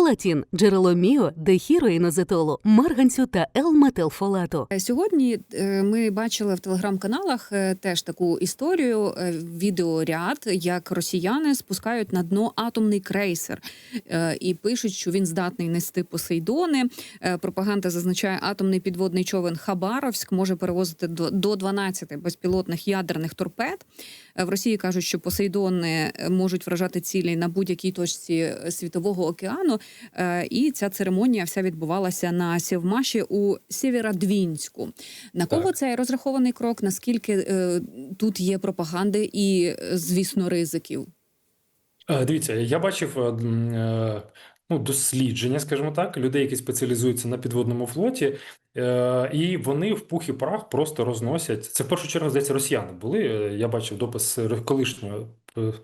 Фолатін – джерело міо, дехіроїнозетолу, марганцю та Л-метилфолату. Е, Сьогодні е, ми бачили в телеграм-каналах е, теж таку історію, відеоряд, як росіяни спускають на дно атомний крейсер і пишуть, що він здатний нести Посейдони. Пропаганда зазначає, атомний підводний човен Хабаровськ може перевозити до до 12 безпілотних ядерних торпед. В Росії кажуть, що Посейдони можуть вражати цілі на будь-якій точці світового океану. Е, І ця церемонія вся відбувалася на Сєвмаші у Сєвєродвінську. На кого Так. цей розрахований крок? Наскільки е, тут є пропаганди і, е, звісно, ризиків? Дивіться, я бачив е, е, ну, дослідження, скажімо так, людей, які спеціалізуються на підводному флоті, е, і вони в пух і прах просто розносять. Це в першу чергу, здається, росіяни були. Я бачив допис колишнього,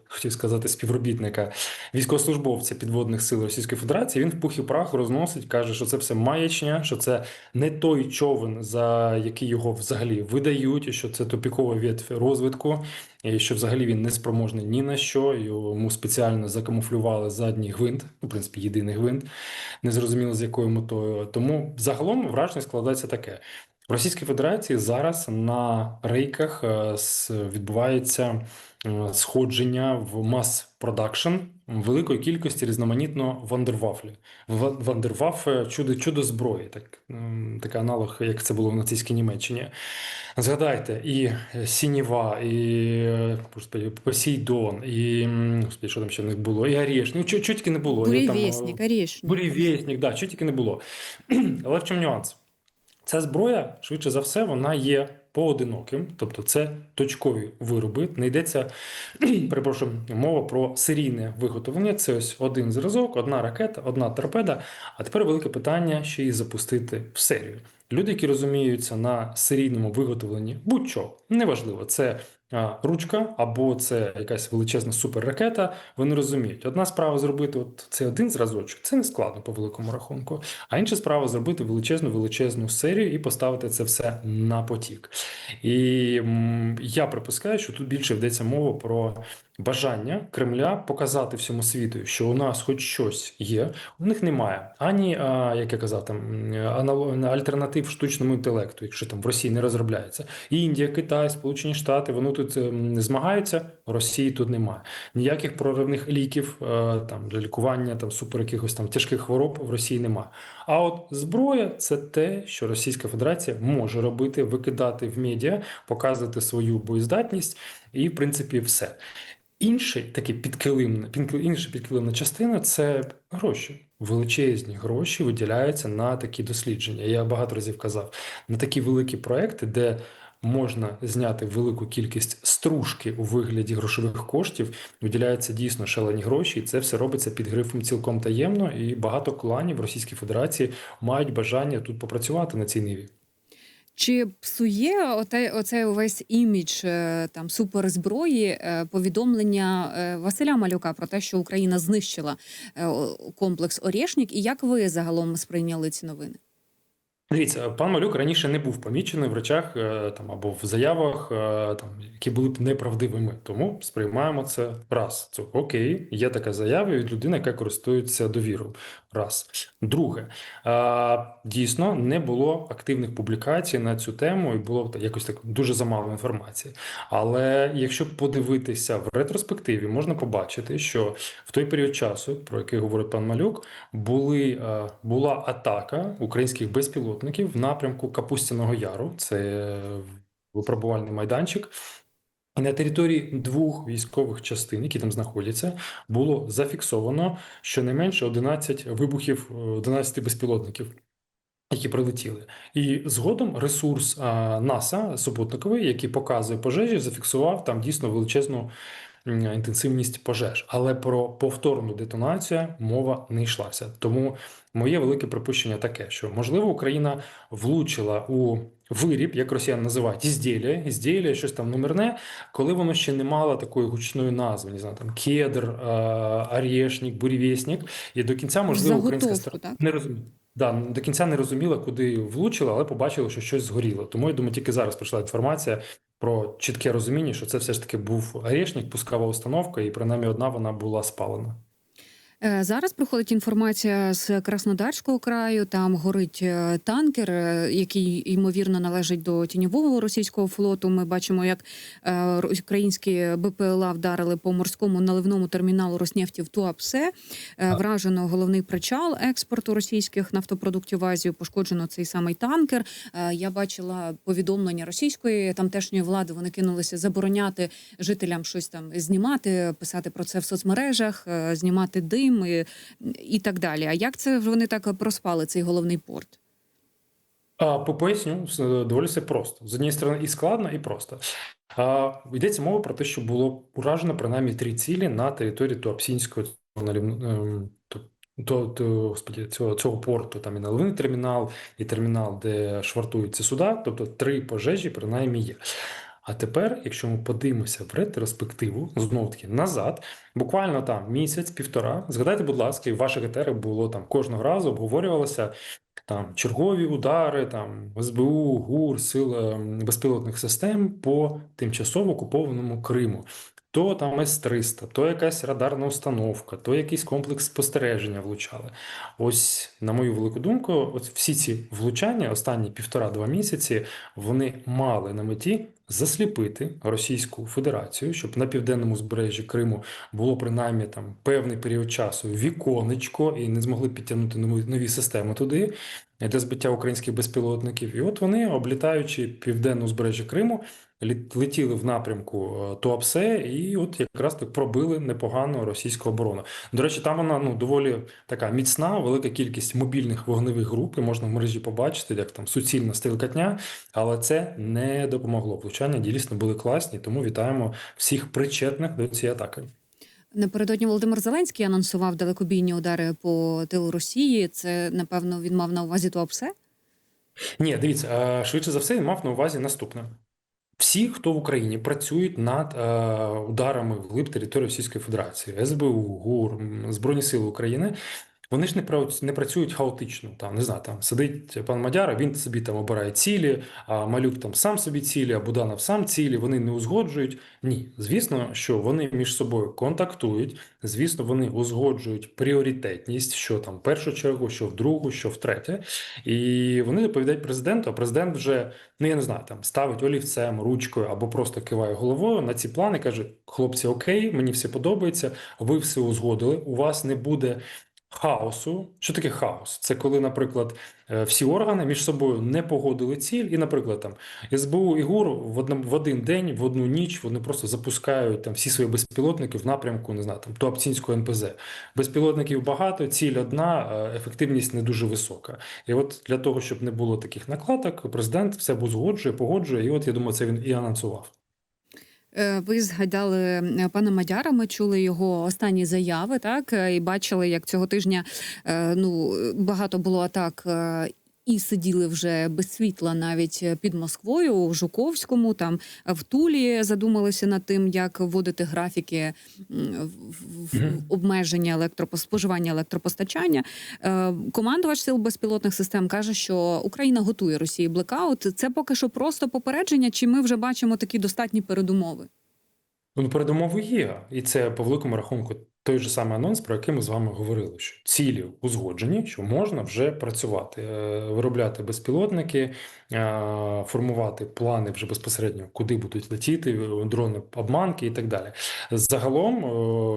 хотів сказати, співробітника військовослужбовця підводних сил Російської Федерації. Він в пух і прах розносить, каже, що це все маячня, що це не той човен, за який його взагалі видають, що це тупікова ветвь розвитку. І що взагалі він не спроможний ні на що, йому спеціально закамуфлювали задній гвинт, ну, в принципі, єдиний гвинт, незрозуміло з якою метою. Тому загалом враження складається таке: в Російській Федерації зараз на рейках е, відбувається е, сходження в мас-продакшн великої кількості різноманітного вандервафлі. Ва- Вандервафле чудо, чудо зброї, так, ем, такий аналог, як це було в нацистській Німеччині. Згадайте, і е, Сінєва, і е, господи, Посейдон, і господи, що там ще в них було, і Орешник. Ну, чого чого тільки не було. Е, Бурєвєснік, Орешник. Бурєвєснік, да, що тільки не було. Але в чому нюанс? Ця зброя, швидше за все, вона є поодиноким, тобто це точкові вироби. Не йдеться, перепрошую, мова про серійне виготовлення. Це ось один зразок, одна ракета, одна торпеда. А тепер велике питання ще її запустити в серію. Люди, які розуміються на серійному виготовленні, будь-що, неважливо, це ручка або це якась величезна суперракета, вони розуміють. Одна справа зробити от цей один зразочок, це не складно по великому рахунку. А інша справа зробити величезну величезну серію і поставити це все на потік. І я припускаю, що тут більше йдеться мова про бажання Кремля показати всьому світу, що у нас хоч щось є. У них немає ані, як я казав, там альтернатив штучному інтелекту, якщо там в Росії не розробляється. Індія, Китай, Сполучені Штати, вони тут ем, змагаються. Росії тут немає. Ніяких проривних ліків е, там для лікування там супер якихось там тяжких хвороб в Росії немає. А от зброя це те, що Російська Федерація може робити, викидати в медіа, показувати свою боєздатність, і в принципі все. Інший такий підкилимна, підкил- інша підкилимна частина це гроші. Величезні гроші виділяються на такі дослідження. Я багато разів казав на такі великі проекти, де можна зняти велику кількість стружки у вигляді грошових коштів, виділяються дійсно шалені гроші, і це все робиться під грифом цілком таємно. І багато кланів Російській Федерації мають бажання тут попрацювати на цій ниві. Чи псує оте, оцей увесь імідж е, там суперзброї е, повідомлення е, Василя Малюка про те, що Україна знищила комплекс Орешник? І як ви загалом сприйняли ці новини? Дивіться, пан Малюк раніше не був помічений в речах там або в заявах, там які були б неправдивими. Тому сприймаємо це раз. Це окей, є така заява від людини, яка користується довірою. Раз. Друге, дійсно не було активних публікацій на цю тему, і було якось так дуже замало інформації. Але якщо подивитися в ретроспективі, можна побачити, що в той період часу, про який говорить пан Малюк, були, була атака українських безпілотників в напрямку Капустяного Яру, це випробувальний майданчик. І на території двох військових частин, які там знаходяться, було зафіксовано щонайменше 11 вибухів, е, 11 безпілотників. Які прилетіли, і згодом ресурс НАСА супутниковий, який показує пожежі, зафіксував там дійсно величезну інтенсивність пожеж. Але про повторну детонацію мова не йшлася. Тому моє велике припущення таке, що можливо Україна влучила у виріб, як росіяни називають ізділля, ізділля, щось там номерне, коли воно ще не мало такої гучної назви, не знаю, там кедр, а, орешник, бурєвєснік, і до кінця можливо українська сторона не розуміє. Да, до кінця не розуміла, куди влучила, але побачила, що щось згоріло. Тому я думаю, тільки зараз прийшла інформація про чітке розуміння, що це все ж таки був грішник, пускова установка, і принаймні одна вона була спалена. Е, Зараз приходить інформація з Краснодарського краю. Там горить е, танкер, е, який ймовірно належить до тіньового російського флоту. Ми бачимо, як українські БПЛА вдарили по морському наливному терміналу Роснефті в Туапсе. Вражено головний причал експорту російських нафтопродуктів в Азію. Пошкоджено цей самий танкер. Я бачила повідомлення російської тамтешньої влади. Вони кинулися забороняти жителям щось там знімати, писати про це в соцмережах, знімати дим і, і так далі. А як це вони так проспали цей головний порт? А, по- поясню, доволі все просто. З однієї сторони, і складно, і просто. А, йдеться мова про те, що було уражено принаймні три цілі на території Туапсінського ем, то, то, господі, цього, цього порту. Там і наливний термінал, і термінал, де швартуються суда. Тобто три пожежі принаймні є. А тепер, якщо ми подивимося в ретроспективу, знову таки назад, буквально там місяць-півтора, згадайте, будь ласка, і в ваших етерах було там кожного разу обговорювалося там чергові удари, там СБУ, ГУР, Сил ем, безпілотних систем по тимчасово окупованому Криму. То там С-300, то якась радарна установка, то якийсь комплекс спостереження влучали. Ось, на мою велику думку, от всі ці влучання останні півтора-два місяці вони мали на меті засліпити Російську Федерацію, щоб на південному узбережжі Криму було принаймні там певний період часу віконечко і не змогли підтягнути нові, нові системи туди для збиття українських безпілотників. І от вони, облітаючи південне узбережжя Криму, летіли в напрямку е, Туапсе, і от якраз так пробили непогану російську оборону. До речі, там вона ну доволі така міцна, велика кількість мобільних вогневих груп, і можна в мережі побачити, як там суцільна стрілкатня, але це не допомогло. Влучання дійсно були класні, тому вітаємо всіх причетних до цієї атаки. Напередодні Володимир Зеленський анонсував далекобійні удари по тилу Росії. Це напевно він мав на увазі Туапсе? Ні, дивіться, е, швидше за все, він мав на увазі наступне. Всі, хто в Україні працюють над е, ударами в глиб території Російської Федерації, СБУ, ГУР, Збройні Сили України, вони ж не працю- не працюють хаотично. Там не знаю, там сидить пан Мадяра, він собі там обирає цілі, а Малюк там сам собі цілі, а Буданов сам цілі. Вони не узгоджують. Ні, звісно, що вони між собою контактують. Звісно, вони узгоджують пріоритетність, що там в першу чергу, що в другу, що в третє. І вони доповідають президенту. А президент вже ну я не знаю, там ставить олівцем, ручкою або просто киває головою на ці плани. каже: хлопці, окей, мені все подобається. Ви все узгодили. У вас не буде. Хаосу, що таке хаос? Це коли, наприклад, е, всі органи між собою не погодили ціль, і, наприклад, там СБУ і ГУР в одному в один день, в одну ніч вони просто запускають там всі свої безпілотники в напрямку, не знаю, там Туапцінського НПЗ. Безпілотників багато, ціль одна, е, ефективність не дуже висока. І от для того, щоб не було таких накладок, президент все узгоджує, погоджує. І от я думаю, це він і анонсував. Е, Ви згадали пана Мадяра. Ми чули його останні заяви, так е, і бачили, як цього тижня е, ну багато було атак. І сиділи вже без світла навіть е, під Москвою у Жуковському, там е, в Тулі задумалися над тим, як вводити графіки в- обмеження електропоспоживання електропостачання. Е, Командувач сил безпілотних систем каже, що Україна готує Росії блекаут. Це поки що просто попередження, чи ми вже бачимо такі достатні передумови? Ну, передумови є, і це по великому рахунку той же самий анонс, про який ми з вами говорили, що цілі узгоджені, що можна вже працювати, е, виробляти безпілотники, е, формувати плани вже безпосередньо, куди будуть летіти, е, дрони, обманки і так далі. Загалом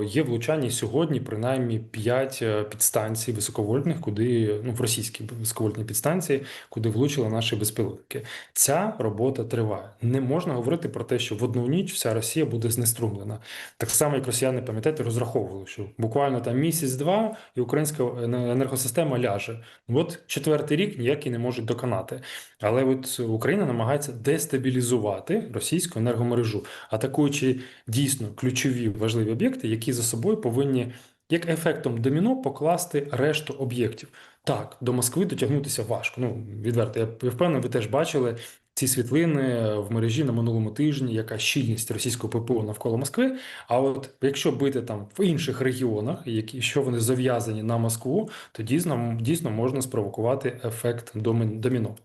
є влучання сьогодні принаймні 5 підстанцій високовольтних, куди ну в російські високовольтні підстанції, куди влучили наші безпілотники. Ця робота триває. Не можна говорити про те, що в одну ніч вся Росія буде знеструмлена. Так само, як росіяни, пам'ятаєте, розраховували, що буквально там місяць-два і українська енергосистема ляже. От четвертий рік ніякі не можуть доконати. Але от Україна намагається дестабілізувати російську енергомережу, атакуючи дійсно ключові важливі об'єкти, які за собою повинні. Як ефектом доміно покласти решту об'єктів. Так, до Москви дотягнутися важко. Ну, відверто, я впевнений, ви теж бачили ці світлини в мережі на минулому тижні, яка щільність російського ППО навколо Москви. А от якщо бити там в інших регіонах, які що вони зав'язані на Москву, то дійсно, дійсно можна спровокувати ефект доміно.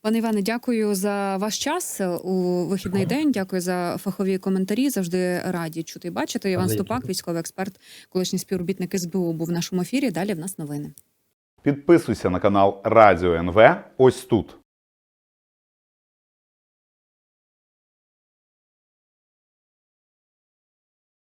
Пане Іване, дякую за ваш час у вихідний день. Дякую за фахові коментарі. Завжди раді чути і бачити. Іван. Ступак, військовий експерт, колишній співробітник СБУ, був в нашому ефірі. Далі в нас новини. Підписуйся на канал Радіо НВ ось тут.